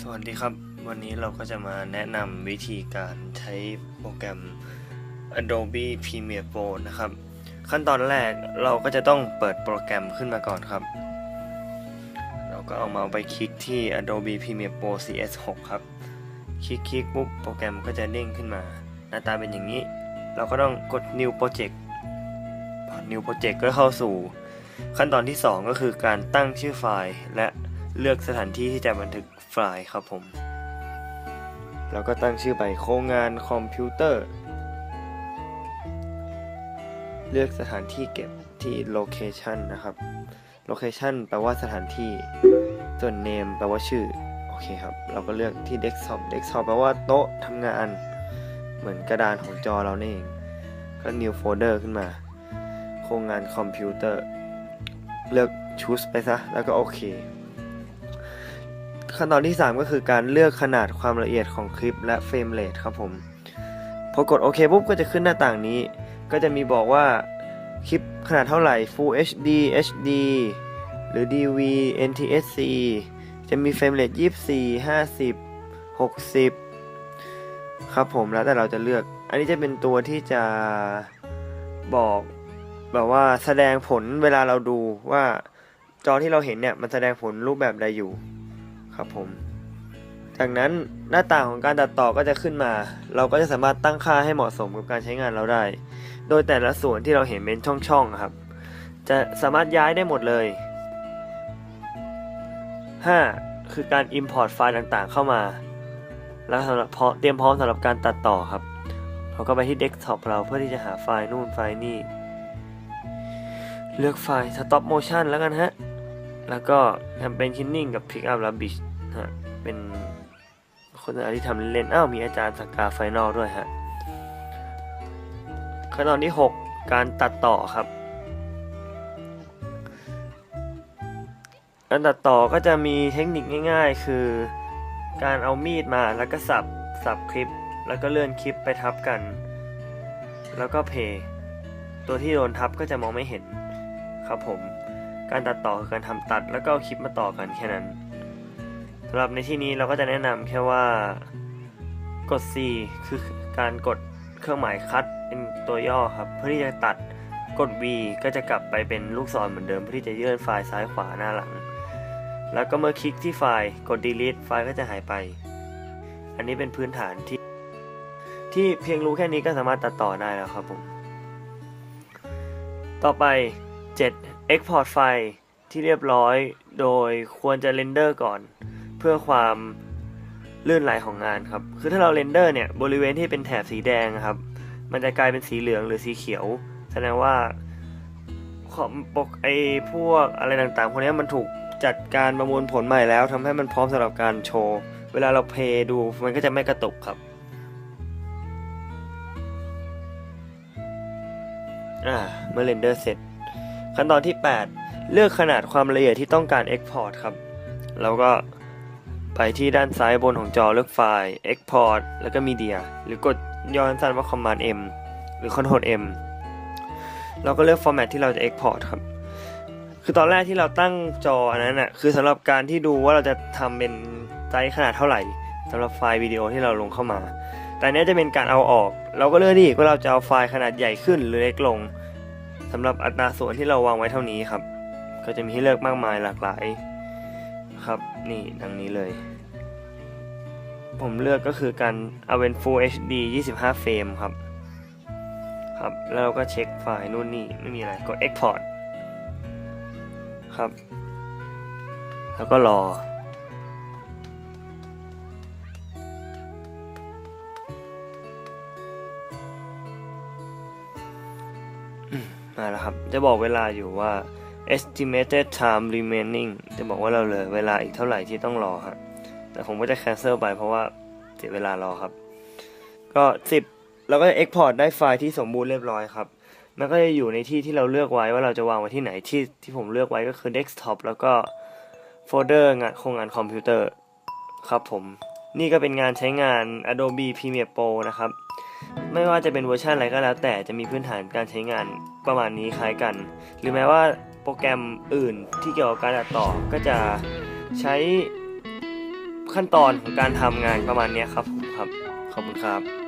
สวัสดีครับ วันนี้เราก็จะมาแนะนำวิธีการใช้โปรแกรม Adobe Premiere Pro นะครับ ขั้นตอนแรกเราก็จะต้องเปิดโปรแกรมขึ้นมาก่อนครับ เราก็เอามาไปคลิกที่ Adobe Premiere Pro CS6 ครับ คลิกคลิกปุ๊บโปรแกรมก็จะเด้งขึ้นมา หน้าตาเป็นอย่างนี้ เราก็ต้องกด New Project พอ New Project ก็เข้าสู่ ขั้นตอนที่ 2 ก็คือการตั้งชื่อไฟล์ และเลือกสถานที่ที่จะบันทึกไฟล์ครับผม แล้วก็ตั้งชื่อไปโครงงานคอมพิวเตอร์ เลือกสถานที่เก็บที่ location นะครับ location แปลว่าสถานที่ ส่วน name แปลว่าชื่อ โอเคครับ เราก็เลือกที่ desktop desktop แปลว่าโต๊ะทำงาน เหมือนกระดานของจอเรานี่เอง ก็ new folder ขึ้นมา โครงงานคอมพิวเตอร์ เลือก choose ไปซะ แล้วก็โอเค ขั้นตอนที่ 3 ก็คือการเลือกขนาดความละเอียดของคลิปและเฟรมเรทครับผม พอกดโอเคปุ๊บก็จะขึ้นหน้าต่างนี้ ก็จะมีบอกว่าคลิปขนาดเท่าไหร่ Full HD HD หรือ DV NTSC จะมีเฟรมเรท24 50 60 ครับผมแล้วแต่เราจะเลือก อันนี้จะเป็นตัวที่จะบอก แบบว่าแสดงผลเวลาเราดูว่าจอที่เราเห็นเนี่ยมันแสดงผลรูปแบบใดอยู่ครับผม จากนั้นหน้าต่างของการตัดต่อก็จะขึ้นมา เราก็จะสามารถตั้งค่าให้เหมาะสมกับการใช้งานเราได้ โดยแต่ละส่วนที่เราเห็นเป็นช่องๆครับ จะสามารถย้ายได้หมดเลย 5. คือการ Import ไฟล์ต่างๆเข้ามา แล้วสำหรับเตรียมพร้อมสำหรับการตัดต่อครับเราก็ไปที่ Desktop เราเพื่อที่จะหาไฟล์นู่นไฟล์นี่ เลือกไฟล์ Stop Motion แล้วกันฮะ แล้วก็ทำเป็นคินนิ่งกับ Pick Up Rubbish ฮะ เป็นโฆษณาที่ทำเล่นๆอ้าวมีอาจารย์สักกาไฟนอลด้วยฮะ ขั้นตอนที่ 6 การตัดต่อครับ การตัดต่อก็จะมีเทคนิคง่ายๆ คือการเอามีดมาแล้วก็สับสับคลิป แล้วก็เลื่อนคลิปไปทับกัน แล้วก็เพย์ตัวที่โดนทับก็จะมองไม่เห็น ครับผม การตัดต่อคือการทำตัดแล้วก็คลิปมาต่อกันแค่นั้นสำหรับในที่นี้เราก็จะแนะนำแค่ว่ากด C คือการกดเครื่องหมายคัดเป็นตัวย่อครับ เพื่อที่จะตัดกด V ก็จะกลับไปเป็นลูกศรเหมือนเดิมเพื่อที่จะเลื่อนไฟล์ซ้ายขวาหน้าหลัง แล้วก็เมื่อคลิกที่ไฟล์กด delete ไฟล์ก็จะหายไป อันนี้เป็นพื้นฐานที่ ที่เพียงรู้แค่นี้ก็สามารถตัดต่อได้แล้วครับผม ต่อไป 7. Export ไฟล์ที่เรียบร้อย โดยควรจะเรนเดอร์ก่อน เพื่อความลื่นไหลของงานครับ คือถ้าเราเรนเดอร์เนี่ย บริเวณที่เป็นแถบสีแดงครับ มันจะกลายเป็นสีเหลืองหรือสีเขียว แสดงว่าขอบปกไอพวกอะไรต่างๆพวกนี้มันถูกจัดการประมวลผลใหม่แล้วทำให้มันพร้อมสำหรับการโชว์ เวลาเราเพย์ดูมันก็จะไม่กระตุกครับอ่าเมื่อเรนเดอร์เสร็จ ขั้นตอนที่ 8 เลือกขนาดความละเอียดที่ต้องการ Export ครับ แล้วก็ไปที่ด้านซ้ายบนของจอเลือกไฟล์ Export แล้วก็ Media หรือกดย่อนสั้นว่า Command M หรือ Ctrl M เราก็เลือก Format ที่เราจะ Export ครับ คือตอนแรกที่เราตั้งจออันนั้นน่ะคือสำหรับการที่ดูว่าเราจะทำเป็นไซส์ขนาดเท่าไหร่สำหรับไฟล์วิดีโอที่เราลงเข้ามา แต่นเนี้ยจะเป็นการเอาออก เราก็เลือกนี่ว่าเราจะเอาไฟล์ขนาดใหญ่ขึ้นหรือเล็กลง สำหรับอัตราส่วนที่เราวางไว้เท่านี้ครับ ก็จะมีให้เลือกมากมายหลากหลายครับนี่ดังนี้เลย ผมเลือกก็คือการเอาเป็น Full HD 25 เฟรมครับครับแล้วเราก็เช็คไฟล์นู่นนี่ไม่มีอะไรกด Export ครับ แล้วก็รอ มาแล้วครับ จะบอกเวลาอยู่ว่า estimated time remaining จะบอกว่าเราเหลือเวลาอีกเท่าไหร่ที่ต้องรอครับแต่ผมก็จะ cancel ไปเพราะว่าเสียเวลารอครับ ก็ 10 เราก็จะ export ได้ไฟล์ที่สมบูรณ์เรียบร้อยครับ มันก็จะอยู่ในที่ที่เราเลือกไว้ว่าเราจะวางไว้ที่ไหนที่ที่ผมเลือกไว้ก็คือ desktop แล้วก็โฟลเดอร์งานโครงงานคอมพิวเตอร์ครับผม นี่ก็เป็นงานใช้งาน Adobe Premiere Pro นะครับ ไม่ว่าจะเป็นเวอร์ชันอะไรก็แล้ว แต่จะมีพื้นฐานการใช้งานประมาณนี้คล้ายกัน หรือแม้ว่าโปรแกรมอื่นที่เกี่ยวกับการตัดต่อก็จะใช้ขั้นตอนของการทำงานประมาณนี้ครับผมครับ ขอบคุณครับ